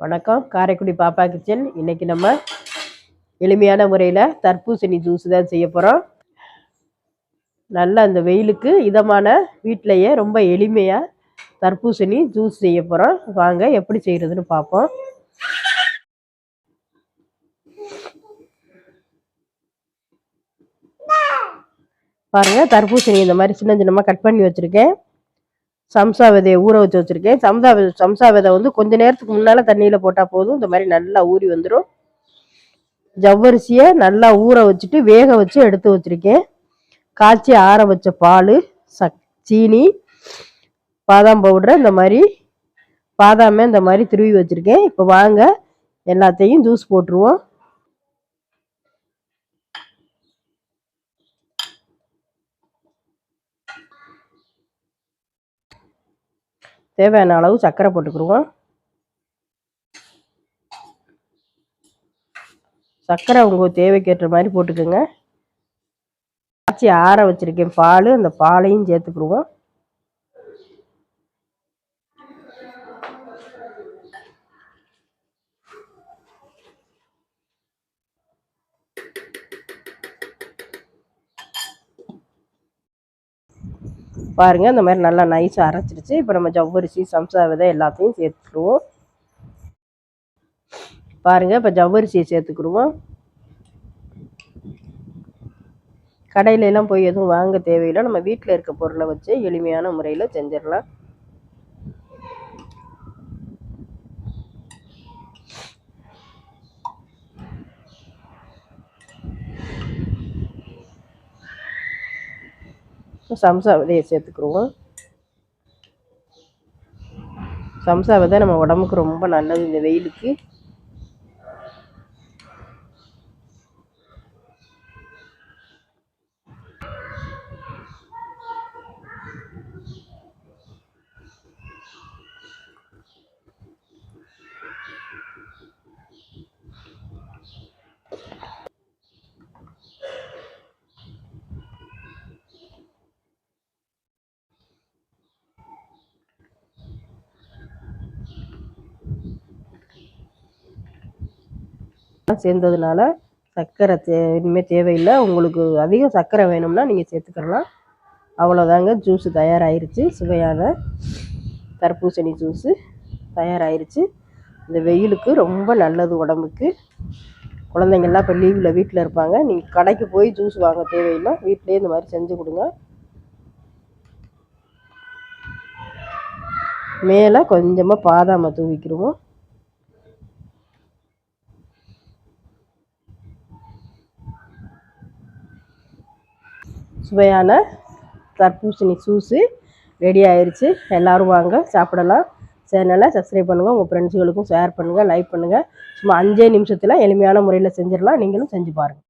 வணக்கம். காரைக்குடி பாப்பா கிச்சன். இன்னைக்கு நம்ம எளிமையான முறையில் தர்பூசணி ஜூஸ் தான் செய்ய போகிறோம் நல்ல அந்த வெயிலுக்கு இதமான வீட்டிலையே ரொம்ப எளிமையாக தர்பூசணி ஜூஸ் செய்ய போகிறோம் வாங்க எப்படி செய்கிறதுன்னு பார்ப்போம் பாருங்கள் தர்பூசணி இந்த மாதிரி சின்ன சின்னமாக கட் பண்ணி வச்சுருக்கேன். சம்சா விதையை ஊற வச்சு வச்சுருக்கேன். சம்சா விதை சம்சா விதை வந்து கொஞ்ச நேரத்துக்கு முன்னால் தண்ணியில் போட்டால் போதும். இந்த மாதிரி நல்லா ஊறி வந்துடும் ஜவ்வரிசியை நல்லா ஊற வச்சுட்டு வேக வச்சு எடுத்து வச்சுருக்கேன். காய்ச்சி ஆற வச்ச பால் சக் சீனி பாதாம் பவுடரை இந்த மாதிரி பாதாமே இந்த மாதிரி திருவி வச்சுருக்கேன். இப்போ வாங்க எல்லாத்தையும் ஜூஸ் போட்டுருவோம். தேவையான அளவு சர்க்கரை போட்டுக்கிடுவோம் சர்க்கரை உங்கள் தேவைக்கேற்ற மாதிரி போட்டுக்கோங்க. காய்ச்சி ஆற வச்சுருக்கேன் பால். அந்த பாலையும் சேர்த்துக்கிடுவோம் பாருங்கள் இந்த மாதிரி நல்லா நைஸாக அரைச்சிருச்சு இப்போ நம்ம ஜவ்வரிசி சம்சா விதை எல்லாத்தையும் சேர்த்துக்குருவோம் பாருங்கள் இப்போ ஜவ்வரிசியை சேர்த்துக்குருவோம் கடையில எல்லாம் போய் எதுவும் வாங்க தேவையில்லை. நம்ம வீட்டில் இருக்க பொருளை வச்சு எளிமையான முறையில் செஞ்சிடலாம். சம்சா விதையை சேர்த்துக்குருவோம் சம்சா விதை நம்ம உடம்புக்கு ரொம்ப நல்லது இந்த வெயிலுக்கு. சேர்ந்ததுனால சர்க்கரை தே இனிமேல் தேவையில்லை. உங்களுக்கு அதிகம் சர்க்கரை வேணும்னா நீங்கள் சேர்த்துக்கலாம். அவ்வளோதாங்க ஜூஸு தயாராகிருச்சு சுவையான தர்பூசணி ஜூஸு தயாராகிருச்சு இந்த வெயிலுக்கு ரொம்ப நல்லது உடம்புக்கு. குழந்தைங்கள்லாம் இப்போ லீவில் வீட்டில் இருப்பாங்க. நீங்கள் கடைக்கு போய் ஜூஸ் வாங்க தேவையில்லை. வீட்டிலே இந்த மாதிரி செஞ்சு கொடுங்க. மேலே கொஞ்சமாக பாதாமை தூவிக்கிடுவோம் சுவையான தர்பூசணி ஜூஸு ரெடி ஆயிடுச்சு எல்லோரும் வாங்க சாப்பிடலாம். சேனலை சப்ஸ்கிரைப் பண்ணுங்கள் உங்கள் ஃப்ரெண்ட்ஸுகளுக்கும் ஷேர் பண்ணுங்கள் லைக் பண்ணுங்கள் சும்மா அஞ்சே நிமிஷத்தில் எளிமையான முறையில் செஞ்சிடலாம். நீங்களும் செஞ்சு பாருங்கள்